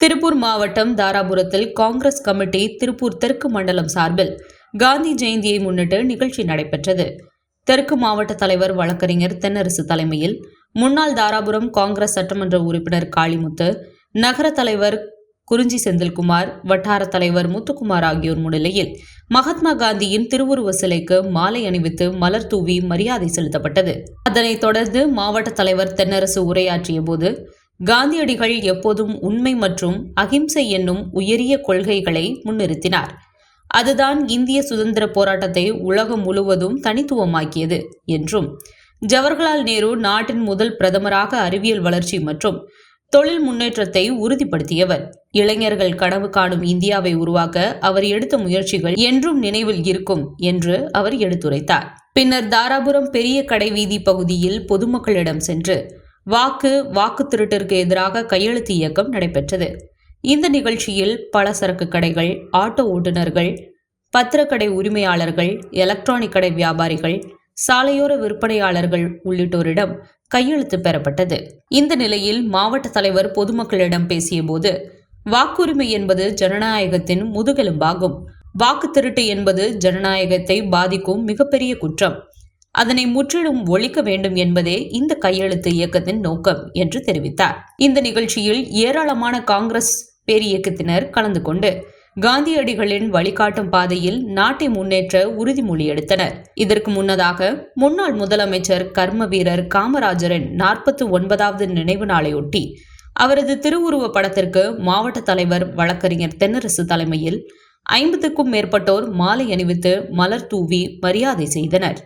திருப்பூர் மாவட்டம் தாராபுரத்தில் காங்கிரஸ் கமிட்டி திருப்பூர் தெற்கு மண்டலம் சார்பில் காந்தி ஜெயந்தியை முன்னிட்டு நிகழ்ச்சி நடைபெற்றது. தெற்கு மாவட்ட தலைவர் வழக்கறிஞர் தென்னரசு தலைமையில் முன்னாள் தாராபுரம் காங்கிரஸ் சட்டமன்ற உறுப்பினர் காளிமுத்து நகர தலைவர் குறிஞ்சி செந்தில்குமார் வட்டார தலைவர் முத்துக்குமார் ஆகியோர் முன்னிலையில் மகாத்மா காந்தியின் திருவுருவ சிலைக்கு மாலை அணிவித்து மலர் தூவி மரியாதை செலுத்தப்பட்டது. அதனைத் தொடர்ந்து மாவட்ட தலைவர் தென்னரசு உரையாற்றிய போது காந்தியடிகள் எப்போதும் உண்மை மற்றும் அகிம்சை என்னும் உயரிய கொள்கைகளை முன்னிறுத்தினார். அதுதான் இந்திய சுதந்திர போராட்டத்தை உலகம் முழுவதும் தனித்துவமாக்கியது என்றும் ஜவஹர்லால் நேரு நாட்டின் முதல் பிரதமராக அறிவியல் வளர்ச்சி மற்றும் தொழில் முன்னேற்றத்தை உறுதிப்படுத்தியவர். இளைஞர்கள் கனவு காணும் இந்தியாவை உருவாக்க அவர் எடுத்த முயற்சிகள் என்றும் நினைவில் இருக்கும் என்று அவர் எடுத்துரைத்தார். பின்னர் தாராபுரம் பெரிய கடை வீதி பகுதியில் பொதுமக்களிடம் சென்று வாக்கு வாக்கு திருட்டிற்கு எதிராக கையெழுத்து இயக்கம் நடைபெற்றது. இந்த நிகழ்ச்சியில் பல சரக்கு கடைகள் ஆட்டோ ஓட்டுநர்கள் பத்திரக்கடை உரிமையாளர்கள் எலக்ட்ரானிக் கடை வியாபாரிகள் சாலையோர விற்பனையாளர்கள் உள்ளிட்டோரிடம் கையெழுத்து பெறப்பட்டது. இந்த நிலையில் மாவட்ட தலைவர் பொதுமக்களிடம் பேசியபோது வாக்குரிமை என்பது ஜனநாயகத்தின் முதுகெலும்பாகும். வாக்கு திருட்டு என்பது ஜனநாயகத்தை பாதிக்கும் மிகப்பெரிய குற்றம். அதனை முற்றிலும் ஒழிக்க வேண்டும் என்பதே இந்த கையெழுத்து இயக்கத்தின் நோக்கம் என்று தெரிவித்தார். இந்த நிகழ்ச்சியில் ஏராளமான காங்கிரஸ் பேரியக்கத்தினர் கலந்து கொண்டு காந்தியடிகளின் வழிகாட்டும் பாதையில் நாட்டை முன்னேற்ற உறுதிமொழி எடுத்தனர். இதற்கு முன்னதாக முன்னாள் முதலமைச்சர் கர்ம வீரர் காமராஜரின் நாற்பத்தி ஒன்பதாவது நினைவு நாளையொட்டி அவரது திருவுருவ படத்திற்கு மாவட்ட தலைவர் வழக்கறிஞர் தென்னரசு தலைமையில் ஐம்பதுக்கும் மேற்பட்டோர் மாலை அணிவித்து மலர் தூவி மரியாதை செய்தனர்.